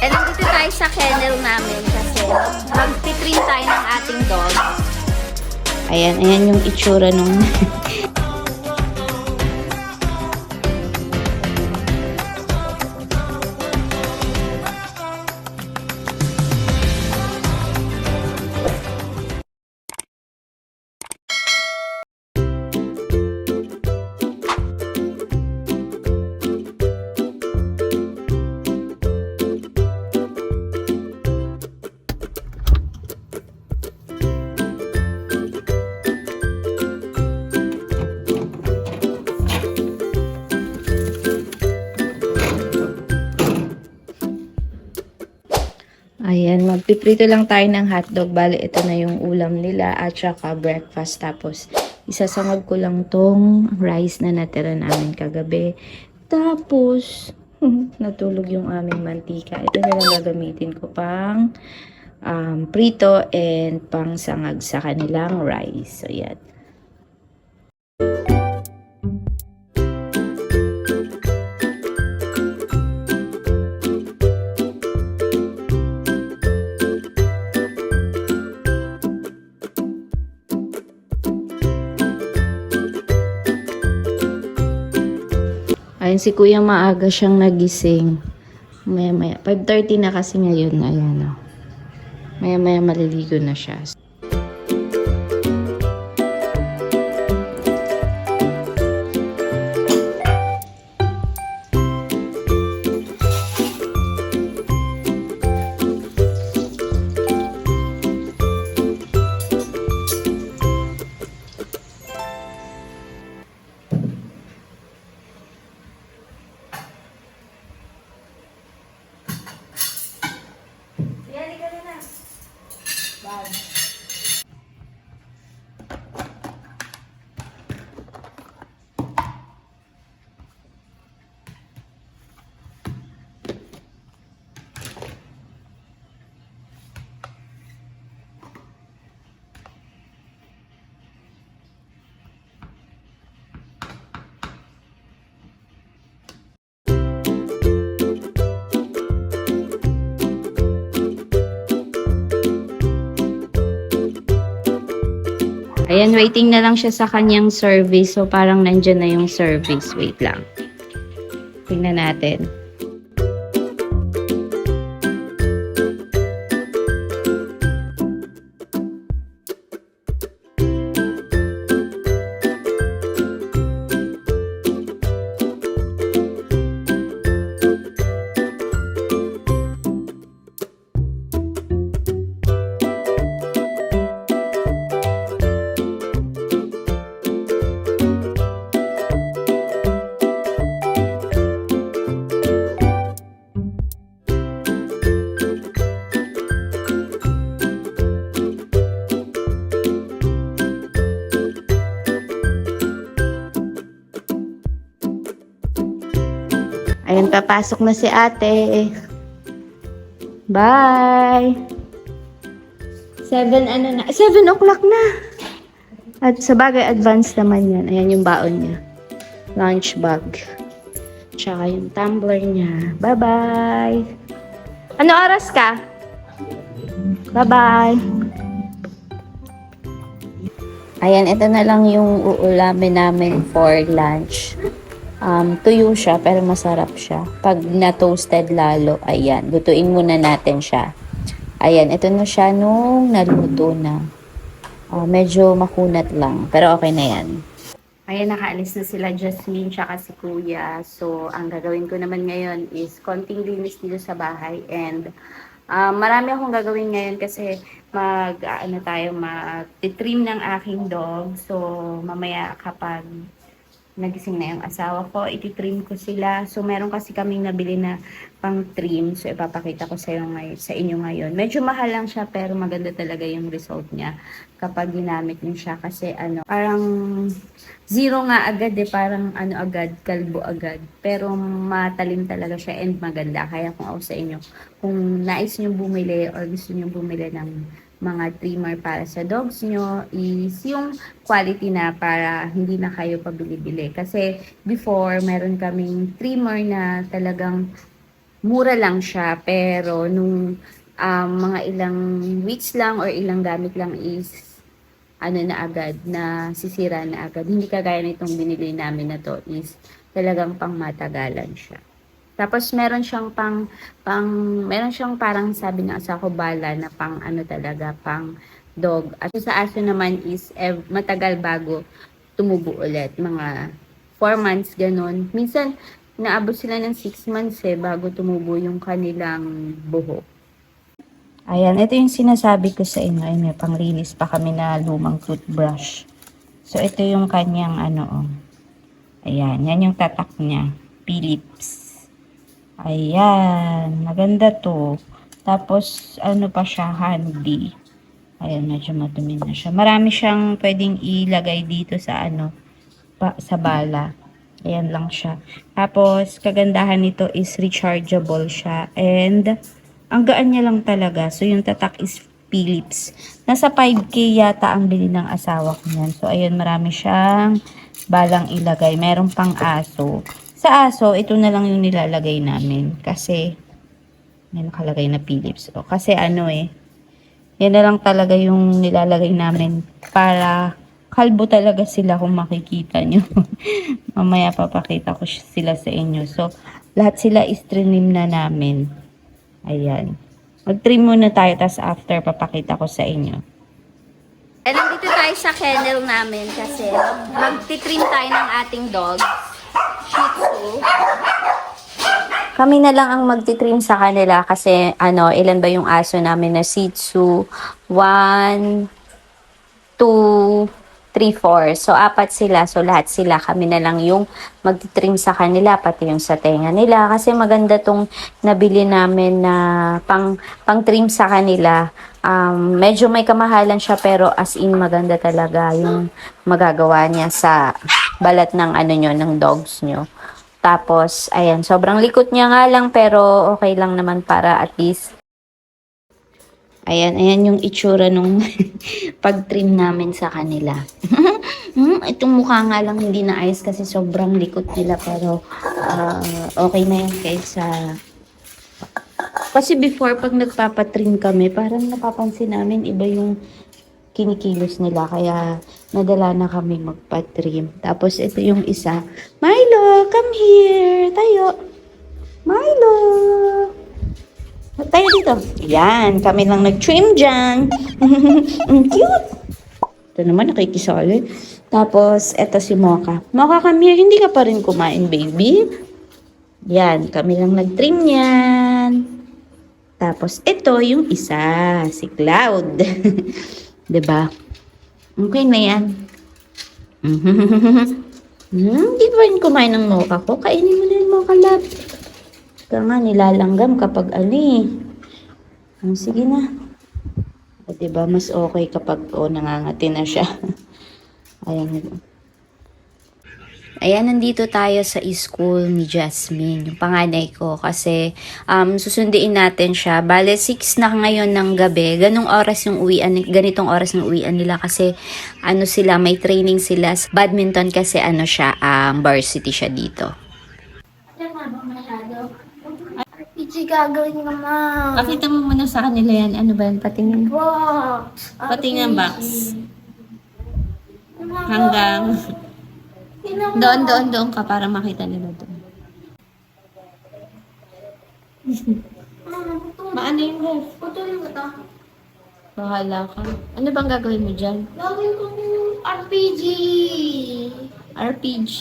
Eh, nandito tayo sa kennel namin kasi mag-titrim tayo ng ating dog. Ayan, ayan yung itsura nung... Ayan, magpiprito lang tayo ng hotdog. Bale, ito na yung ulam nila at saka breakfast. Tapos, isasangag ko lang tong rice na natira namin kagabi. Tapos, natulog yung aming mantika. Ito na lang gagamitin ko pang um, prito and pang sangag sa kanilang rice. So, yan. Ayun, si Kuya maaga siyang nagising. Maya maya. 5.30 na kasi ngayon. Ayan o. Maya maya maliligo na siya. Ayan, waiting na lang siya sa kanyang service. So, parang nandyan na yung service. Wait lang. Tingnan natin. Ayan, papasok na si ate. Bye! Seven, ano na? Seven o'clock na! At sa bagay, advance naman yan. Ayan yung baon niya. Lunch bag. Tsaka yung tumbler niya. Bye-bye! Ano oras ka? Bye-bye! Ayan, ito na lang yung uulamin namin for lunch. Um, tuyo siya, pero masarap siya. Pag na-toasted lalo, ayan, lutuin muna natin siya. Ayan, ito na siya nung naluto na. Ah, medyo makunat lang, pero okay na yan. Ayan, nakaalis na sila Jasmine tsaka si Kuya. So, ang gagawin ko naman ngayon is konting linis dito sa bahay and ah, marami akong gagawin ngayon kasi mag, ano tayo, mag-trim ng aking dog. So, mamaya kapag nagising na yung asawa ko, ititrim ko sila. So, meron kasi kaming nabili na pang trim. So, ipapakita ko sa, ngay- sa inyo ngayon. Medyo mahal lang siya, pero maganda talaga yung result niya kapag ginamit niyo siya. Kasi, ano, parang zero nga agad eh. Parang, ano agad, kalbo agad. Pero, matalim talaga siya and maganda. Kaya kung ako sa inyo, kung nais niyo bumili or gusto niyo bumili ng mga trimmer para sa dogs nyo is yung quality na para hindi na kayo pabili-bili. Kasi before, meron kaming trimmer na talagang mura lang siya, pero nung um, mga ilang weeks lang or ilang gamit lang is ano na agad, na sisira na agad. Hindi kagaya nitong binili namin na to is talagang pang matagalan siya. Tapos meron siyang pang pang meron siyang parang sabi ng asa ko bala na pang ano talaga pang dog. At sa aso naman is ev- matagal bago tumubo ulit. Mga 4 months ganun. Minsan naabot sila ng 6 months eh bago tumubo yung kanilang buhok. Ayan, ito yung sinasabi ko sa inyo. Ayun, panglinis pa kami na lumang toothbrush. So, ito yung kanyang ano, oh. Ayan, yan yung tatak niya. Philips. Ayan, maganda to. Tapos, ano pa siya, handy. Ayan, medyo madumi na siya. Marami siyang pwedeng ilagay dito sa ano, pa, sa bala. Ayan lang siya. Tapos, kagandahan nito is rechargeable siya. And, ang gaan niya lang talaga. So, yung tatak is Philips. Nasa 5K yata ang bili ng asawa ko niyan. So, ayun, marami siyang balang ilagay. Meron pang aso. Sa aso, ito na lang yung nilalagay namin. Kasi, may nakalagay na Philips. O, kasi ano eh, yan na lang talaga yung nilalagay namin para kalbo talaga sila kung makikita nyo. Mamaya papakita ko sila sa inyo. So, lahat sila is trinim na namin. Ayan. Mag-trim muna tayo, tapos after papakita ko sa inyo. Eh, nandito tayo sa kennel namin kasi mag-trim tayo ng ating dog. Shih. Kami na lang ang magtitrim sa kanila kasi ano, ilan ba yung aso namin na Shih Tzu? One, two, three, four. So, apat sila. So, lahat sila. Kami na lang yung magtitrim sa kanila, pati yung sa tenga nila. Kasi maganda tong nabili namin na pang, pang trim sa kanila. Um, medyo may kamahalan siya pero as in maganda talaga yung magagawa niya sa balat ng ano nyo, ng dogs nyo. Tapos, ayan, sobrang likot niya nga lang pero okay lang naman para at least Ayan, ayan yung itsura nung pag-trim namin sa kanila. hmm, itong mukha nga lang hindi na ayos kasi sobrang likot nila pero ah, okay na yan kaysa kasi before pag nagpapatrim kami parang napapansin namin iba yung kinikilos nila kaya nadala na kami magpatrim. Tapos ito yung isa, Milo, come here, tayo. Milo. Tayo dito. Yan, kami lang nag-trim dyan. Ang cute. Ito naman, nakikisali. Tapos, eto si Mocha. Mocha, here. Hindi ka pa rin kumain, baby. Yan, kami lang nag-trim yan. Tapos, ito yung isa, si Cloud. ba? Okay na yan. hmm, di ba rin kumain ng mocha ko? Kainin mo na yung mocha lab. Kaya nga, nilalanggam kapag ano. Ah, sige na. O, diba, mas okay kapag oh, nangangati na siya. Ayan. Ayan, nandito tayo sa school ni Jasmine, yung panganay ko. Kasi um, susundiin natin siya. Bale, 6 na ngayon ng gabi. Ganong oras yung uwian, ganitong oras ng uwian nila. Kasi ano sila, may training sila. Badminton kasi ano siya, um, varsity siya dito. RPG gagawin naman. Pakita mo muna sa kanila yan. Ano ba yan? Patingin. Box. Patingin box. Hanggang. Doon, doon, doon ka para makita nila doon. Maano yung ref? Putulin ko to. Bahala ka. Ano bang gagawin mo dyan? Gagawin ko yung RPG. RPG.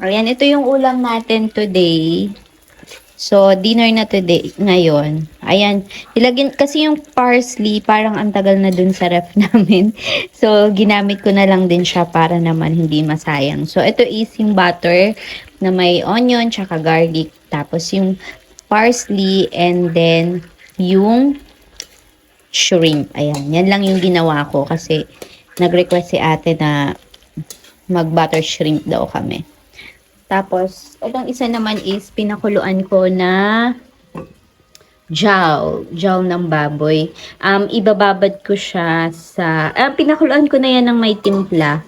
Ayan, ito yung ulam natin today. So, dinner na today, ngayon. Ayan, ilagin, kasi yung parsley, parang ang tagal na dun sa ref namin. So, ginamit ko na lang din siya para naman hindi masayang. So, ito is butter na may onion, tsaka garlic. Tapos yung parsley, and then yung shrimp. Ayan, yan lang yung ginawa ko kasi nag-request si ate na mag-butter shrimp daw kami. Tapos, itong isa naman is pinakuluan ko na jaw, jaw ng baboy. Um, ibababad ko siya sa, ah, pinakuluan ko na yan ng may timpla.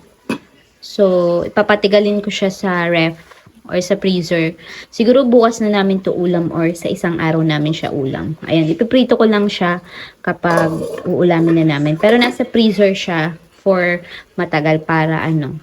So, ipapatigalin ko siya sa ref or sa freezer. Siguro bukas na namin to ulam or sa isang araw namin siya ulam. Ayan, ipiprito ko lang siya kapag uulamin na namin. Pero nasa freezer siya for matagal para ano,